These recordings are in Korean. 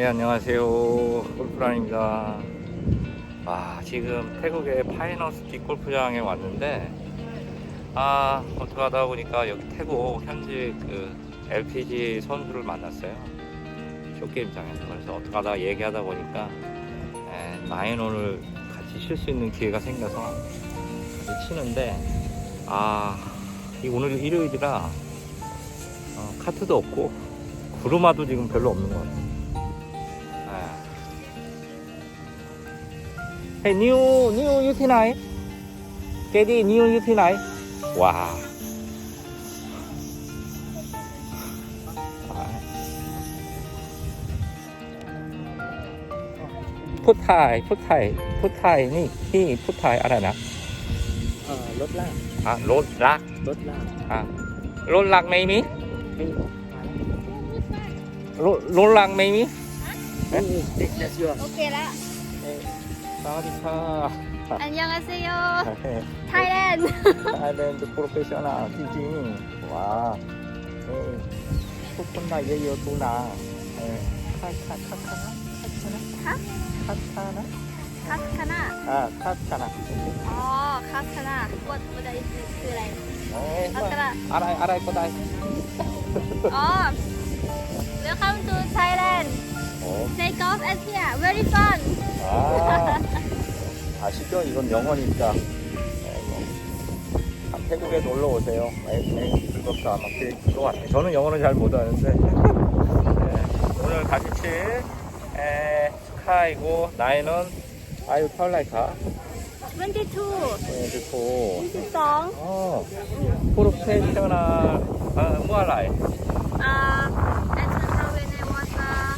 네, 안녕하세요. 골프란입니다. 아, 지금 태국의 파이너스티 골프장에 왔는데, 아, 어떻게 하다 보니까 여기 태국 현지 그 LPG 선수를 만났어요. 쇼게임장에서. 그래서 어떻게 하다가 얘기하다 보니까, 에, 나인홀을 같이 칠 수 있는 기회가 생겨서 같이 치는데, 아, 이 오늘 일요일이라, 어, 카트도 없고, 구르마도 지금 별로 없는 것 같아요. เฮ้ยนิวนิวอยู่ที่ไหนเจดีนิวอยู่ที่ไหนว้าพุทธไทยพุทธไทยพุทธไทยนี่ที่พุทธไทยอะไรนะรถลากอะรถลากรถลากอะรถลากไม่มีไมีรถรถรักไม่มี That's yours. สวัสดีค่ะอันยังอาเซโยไทยแลนด์ไทยแลนด์โปรเฟชชั่นอลจริงๆว้าเออทุกคนได้เยอะๆตูนาเออคัดคัดคัดคัดคัดคัดคัดนะคัดคัดนะอ่าคัดคัดนะอ๋อคัดคัดนะกดบันไดคืออะไรคัดคันะอะไรอะไรก็ได้อ๋อ Welcome to Thailand. Oh. Take off and here. Very fun. Ah. 아시죠? 이건 영원입니다. 예, 뭐. 아, 태국에 놀러 오세요. 굉장히 즐겁다. 아마 그것 같아요. 저는 영어는 잘 못하는데. 예, 오늘 같이 칠 에, 스카이고 나이는 아유 털라이카. 22 예, 좋고 22어 프로페셔널 아, 무알라이 อ่า At the time when I was uh,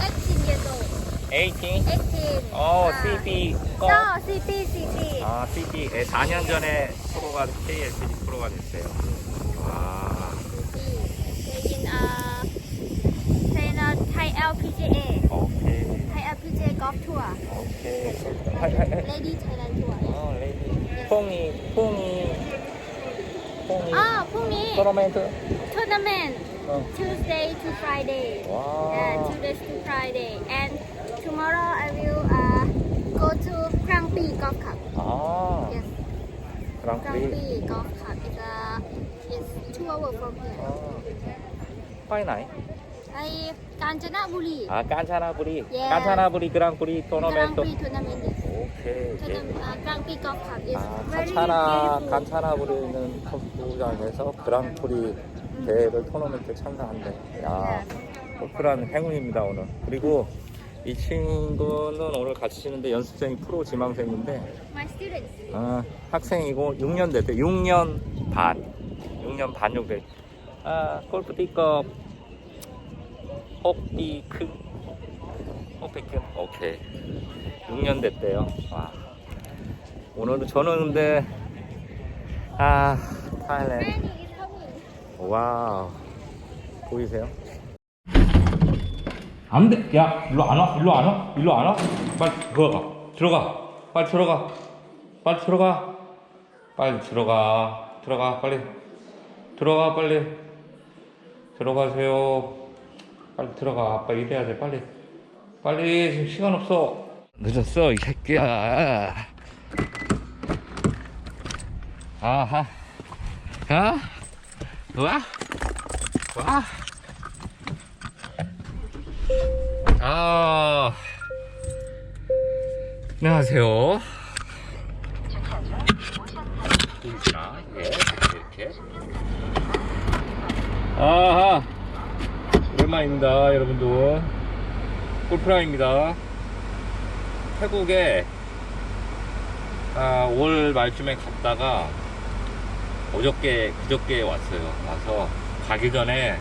18 years old 18? 18. 어, CB 거? No, CP, CP. 아, CB. 네, 4년 전에 프로가, KLPD 프로가 됐어요. 와. 여긴, 아, 저희는 타이 LPGA. 오케이. 타이 LPGA golf tour. 오케이. 레디 차이란 tour. 어, 레이디. 퐁이, 퐁이. 퐁이. 아, 퐁이. 토너멘트. 토너멘. 어. Tuesday to Friday. 와. Yeah, Tuesday to Friday. And golf club. Oh. Yes. Grand Prix. Grand Prix golf club. It's a it's two hours from here. Oh. By night. I Kanchanaburi. Ah, Kanchanaburi. Yeah. Kanchanaburi Grand Prix tournament. Grand Prix tournament. Okay. Tournament, uh, Grand Prix golf club is 아, very 칸차나, beautiful. 칸차나부리는 컵구장에서 그랑프리 대회를 토너먼트 참가한대. 야, 그런 행운입니다 오늘. 그리고 이 친구는 오늘 같이 치는데 연습생이 프로 지망생인데 my students 아, 학생이고 6년 됐대. 6년 반. 6년 반 정도 됐. 아, 골프 띠꺼 혹비 큰 혹비 큰 오케이. 6년 됐대요. 와. 오늘은 저는 근데 아, 타일랜드. Granny is coming 와우. 보이세요? 안 돼. 야, 일로 안 와. 일로 안 와. 일로 안 와. 빨리 들어가. 들어가. 빨리 들어가. 빨리 들어가. 빨리 들어가. 들어가. 빨리. 들어가. 빨리. 들어가세요. 빨리 들어가. 아빠 일해야 돼. 빨리. 빨리. 지금 시간 없어. 늦었어, 이 새끼야. 아하. 야. 와. 와. 아. 안녕하세요. 자, 예, 이렇게. 아하. 오랜만입니다, 여러분들. 골프랑입니다. 태국에 아, 올 말쯤에 갔다가 어저께 그저께 왔어요. 와서 가기 전에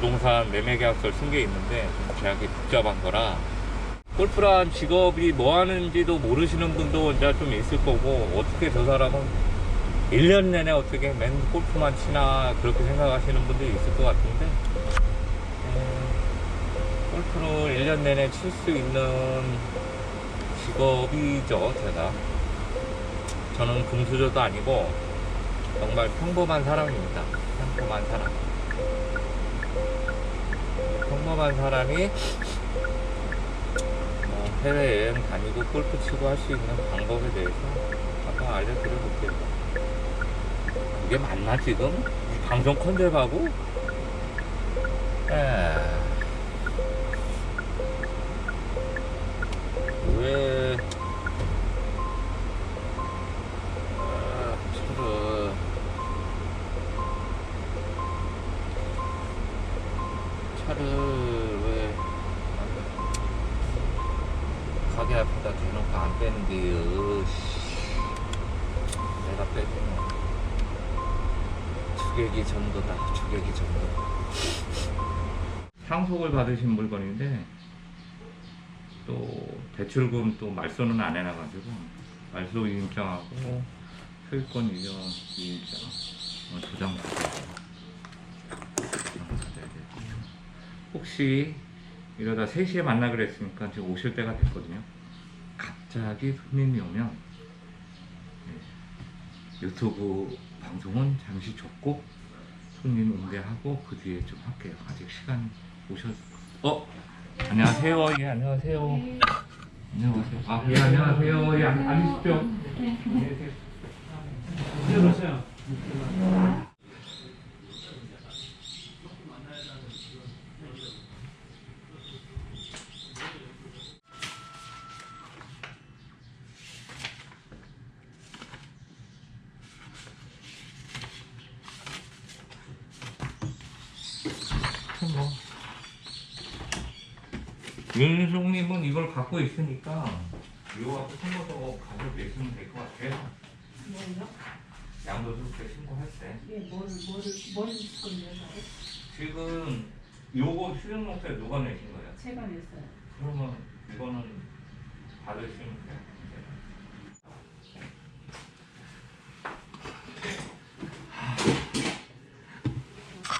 부동산 매매 계약서를 쓴 게 있는데 좀 계약이 복잡한 거라. 골프란 직업이 뭐 하는지도 모르시는 분도 이제 좀 있을 거고 어떻게 저 사람은 1년 내내 어떻게 맨 골프만 치나 그렇게 생각하시는 분들이 있을 것 같은데 음, 골프를 1년 내내 칠 수 있는 직업이죠 제가. 저는 금수저도 아니고 정말 평범한 사람입니다. 평범한 사람 평범한 사람이 어, 해외 여행 다니고 골프 치고 할 수 있는 방법에 대해서 한번 알려드려 볼게요. 이게 맞나 지금? 이 방송 컨셉하고? 에... 왜 차를 왜 가게 앞에다 대놓고 안 빼는데요? 씨. 내가 빼주면 주객이 전도다. 주객이 전도. 상속을 받으신 물건인데 또 대출금 또 말소는 안 해놔가지고 말소 이임장하고 소유권 이전 어, 도장 받아야 되 혹시 이러다 3시에 만나 그랬으니까 지금 오실 때가 됐거든요. 갑자기 손님이 오면 네, 유튜브 방송은 잠시 접고 손님 응대하고 그 뒤에 좀 할게요. 아직 시간 오셨 어? 안녕하세요. 예 안녕하세요. 안녕하세요. 아예 안녕하세요. 예 안- 앉으십시오. 안녕하세요. 뭐 윤송님은 이걸 갖고 있으니까 이거 갖고 신고서 가지고 내시면 될 것 같아요. 뭐요? 양도소득세 신고할 때 예, 뭘, 뭐를, 뭘 건져서 지금 요거 수령공세 누가 내신 거예요? 제가 냈어요. 그러면 이거는 받으시면 돼요.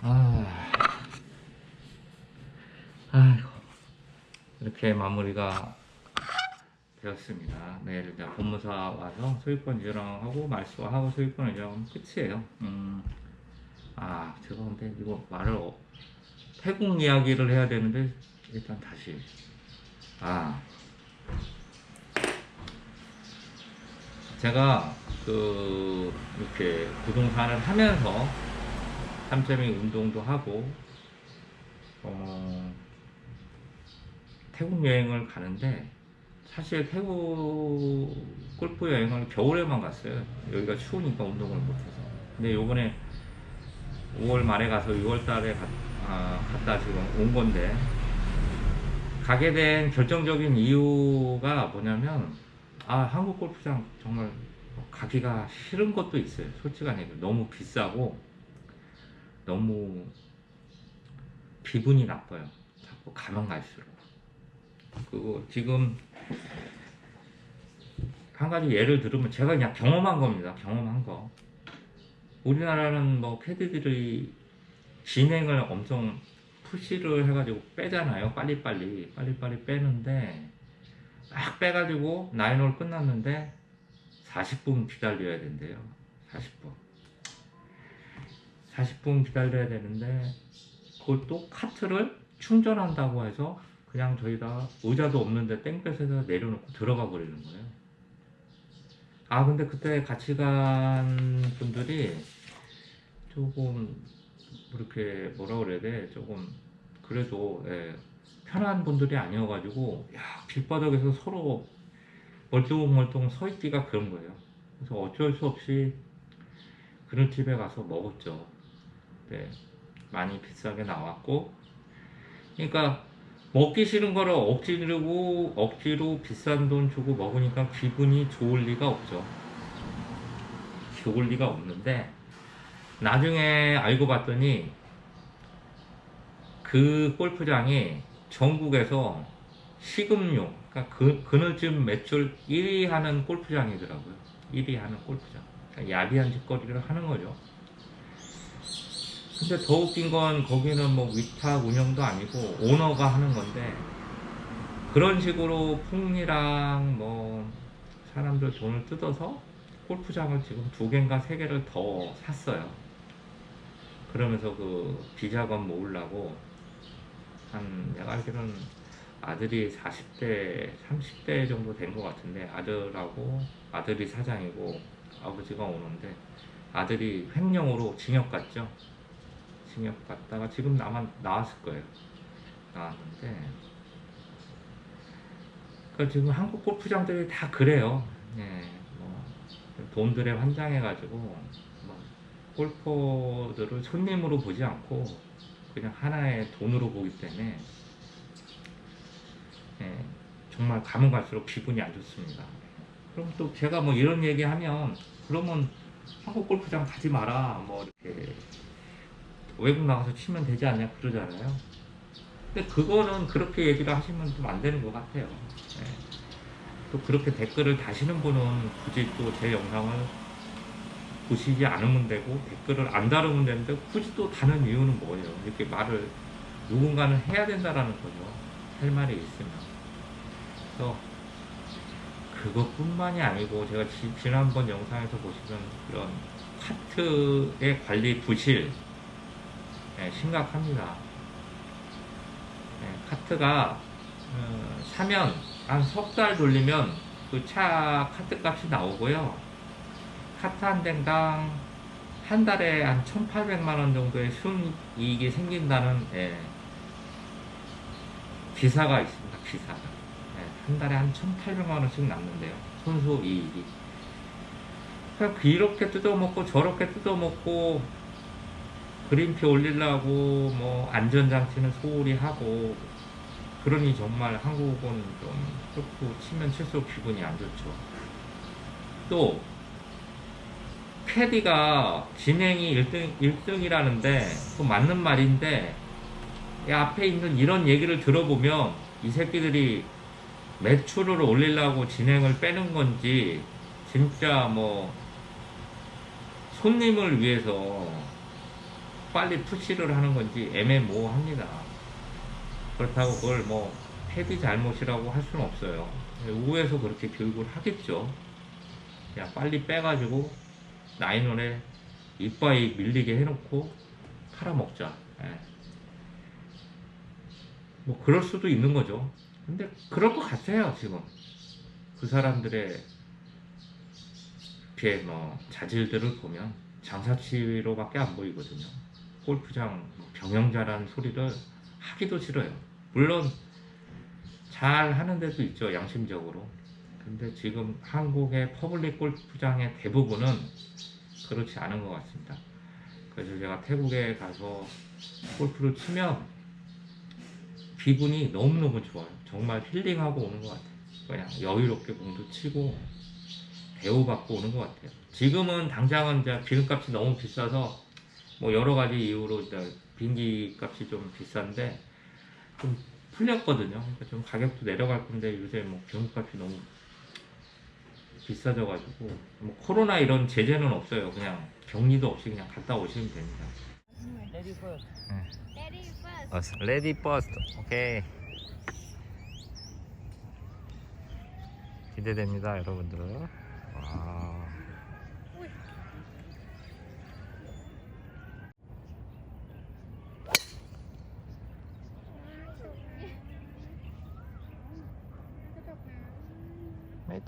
아, 아이고 이렇게 마무리가 되었습니다. 내일 이제 법무사 와서 소유권 이전하고 말소하고 소유권 이전하면 끝이에요. 음, 아 제가 근데 이거 말을 어- 태국 이야기를 해야 되는데 일단 다시 아 제가 그 이렇게 부동산을 하면서 삼점이 운동도 하고 어 태국 여행을 가는데 사실 태국 골프 여행을 겨울에만 갔어요. 여기가 추우니까 운동을 못해서. 근데 요번에 5월 말에 가서 6월 달에 갔, 아, 갔다 지금 온 건데 가게 된 결정적인 이유가 뭐냐면 아 한국 골프장 정말 가기가 싫은 것도 있어요. 솔직한 얘기 너무 비싸고 너무 기분이 나빠요. 자꾸 가면 갈수록 그리고 지금 한 가지 예를 들으면 제가 그냥 경험한 겁니다 경험한 거 우리나라는 뭐 캐디들이 진행을 엄청 푸시를 해가지고 빼잖아요. 빨리빨리. 빨리빨리 빼는데, 막 빼가지고 나인홀 끝났는데, 40분 기다려야 된대요. 40분. 40분 기다려야 되는데, 그것도 카트를 충전한다고 해서, 그냥 저희가 의자도 없는데 땡볕에서 내려놓고 들어가 버리는 거예요. 아, 근데 그때 같이 간 분들이 조금 이렇게 뭐라 그래야 돼 조금 그래도 예, 편한 분들이 아니어가지고 야 길바닥에서 서로 멀뚱멀뚱 서 있기가 그런 거예요. 그래서 어쩔 수 없이 그런 집에 가서 먹었죠. 네, 많이 비싸게 나왔고, 그러니까 먹기 싫은 거를 억지로 억지로 비싼 돈 주고 먹으니까 기분이 좋을 리가 없죠. 좋을 리가 없는데 나중에 알고 봤더니 그 골프장이 전국에서 식음료, 그러니까 그, 그늘집 매출 1위 하는 골프장이더라고요. 1위 하는 골프장. 그러니까 야비한 짓거리를 하는 거죠. 근데 더 웃긴 건 거기는 뭐 위탁 운영도 아니고 오너가 하는 건데 그런 식으로 풍리랑 뭐 사람들 돈을 뜯어서 골프장을 지금 두 개인가 세 개를 더 샀어요. 그러면서 그 비자금 모으려고 한 내가 알기로는 아들이 40대, 30대 정도 된 것 같은데 아들하고 아들이 사장이고 아버지가 오는데 아들이 횡령으로 징역 갔죠. 징역 갔다가 지금 나만 나왔을 거예요. 나왔는데 그 지금 한국 골프장들이 다 그래요. 예, 뭐 돈들에 환장해가지고 뭐 골퍼들을 손님으로 보지 않고 그냥 하나의 돈으로 보기 때문에 예, 정말 가면 갈수록 기분이 안 좋습니다. 그럼 또 제가 뭐 이런 얘기하면 그러면 한국 골프장 가지 마라 뭐 이렇게 외국 나가서 치면 되지 않냐 그러잖아요. 근데 그거는 그렇게 얘기를 하시면 좀 안 되는 것 같아요. 예. 또 그렇게 댓글을 다시는 분은 굳이 또 제 영상을 보시지 않으면 되고 댓글을 안 다루면 되는데 굳이 또 다는 이유는 뭐예요? 이렇게 말을 누군가는 해야 된다라는 거죠. 할 말이 있으면. 그래서 그것뿐만이 아니고 제가 지, 지난번 영상에서 보시면 그런 카트의 관리 부실 예, 심각합니다. 예, 카트가 어, 사면 한 석 달 돌리면 그 차 카트 값이 나오고요. 카트 한 대당 한 달에 한 1,800만 원 정도의 순이익이 생긴다는 예, 기사가 있습니다. 기사가. 예, 한 달에 한 1,800만 원씩 남는데요. 손수 이익이. 그냥 이렇게 뜯어먹고 저렇게 뜯어먹고 그린피 올리려고 뭐 안전장치는 소홀히 하고 그러니 정말 한국은 좀 골프 치면 칠수록 기분이 안 좋죠. 또 캐디가 진행이 1등, 1등이라는데 또 맞는 말인데 이 앞에 있는 이런 얘기를 들어보면 이 새끼들이 매출을 올리려고 진행을 빼는 건지 진짜 뭐 손님을 위해서 빨리 푸시를 하는 건지 애매모호합니다. 그렇다고 그걸 뭐 패디 잘못이라고 할 수는 없어요. 우에서 그렇게 교육을 하겠죠. 그냥 빨리 빼가지고 나인원에 이빠이 밀리게 해놓고 팔아먹자. 예. 뭐 그럴 수도 있는 거죠. 근데 그럴 것 같아요 지금 그 사람들의 뭐 자질들을 보면 장사치로밖에 안 보이거든요. 골프장 뭐 경영자라는 소리를 하기도 싫어요. 물론 잘 하는 데도 있죠 양심적으로. 근데 지금 한국의 퍼블릭 골프장의 대부분은 그렇지 않은 것 같습니다. 그래서 제가 태국에 가서 골프를 치면 기분이 너무너무 좋아요. 정말 힐링하고 오는 것 같아요. 그냥 여유롭게 공도 치고 대우받고 오는 것 같아요. 지금은 당장은 이제 기름값이 너무 비싸서 뭐 여러 가지 이유로 이제 비행기 값이 좀 비싼데 좀 풀렸거든요. 그러니까 좀 가격도 내려갈 건데 요새 뭐 기름값이 너무 비싸져가지고 뭐 코로나 이런 제재는 없어요. 그냥 격리도 없이 그냥 갔다 오시면 됩니다. Ready first. Ready first. 레디 버스트. 오케이. 기대됩니다, 여러분들. 와.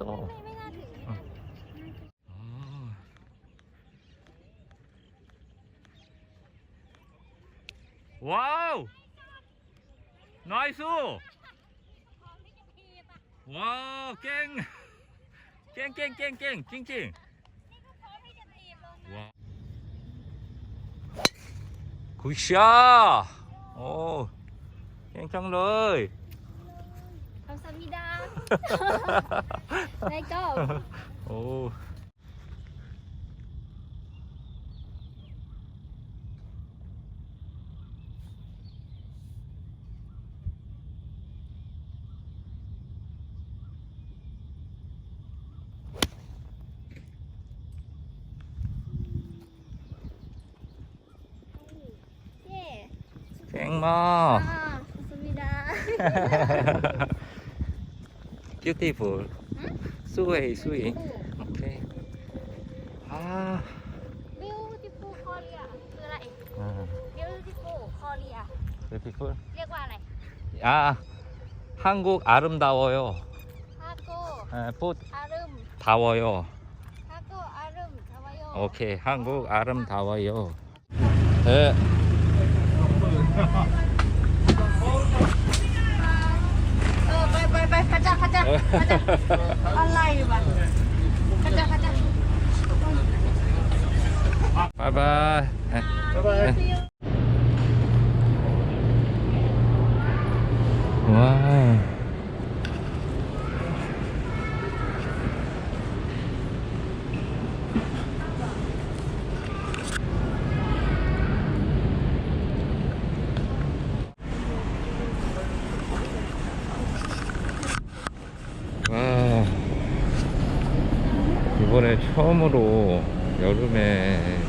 ตว้าว น้อยสู้ ว้าว เก่ง เก่งเก่งเก่งเก่งจริงจริงว้าวคุยชาโอ้ เก่งจังเลยคำสมิดา Let's go. 오. 예. 깽마! 아, 감사합니다. 뷰티풀. 수웨이, 수위. 오, 오케이. 아. beautiful Korea คืออะไร 아, beautiful Korea 뷰티풀. เรียกว่าอะไร 아 한국 아름다워요. 하고 에, 보 아름 다워요. 하고 아름 좋아요. 오케이 한국 아름다워요. 네. 가자 가자 가자. 온라인 봐. 가자 가자. 바이바이. 네. 바이바이. 와. 와. 이번에 처음으로 여름에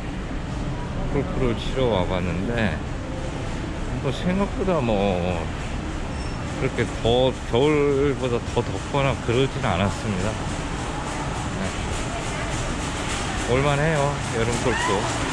골프를 치러 와봤는데 뭐 생각보다 뭐 그렇게 더 겨울보다 더 덥거나 그러진 않았습니다. 네. 올만해요 여름 골프.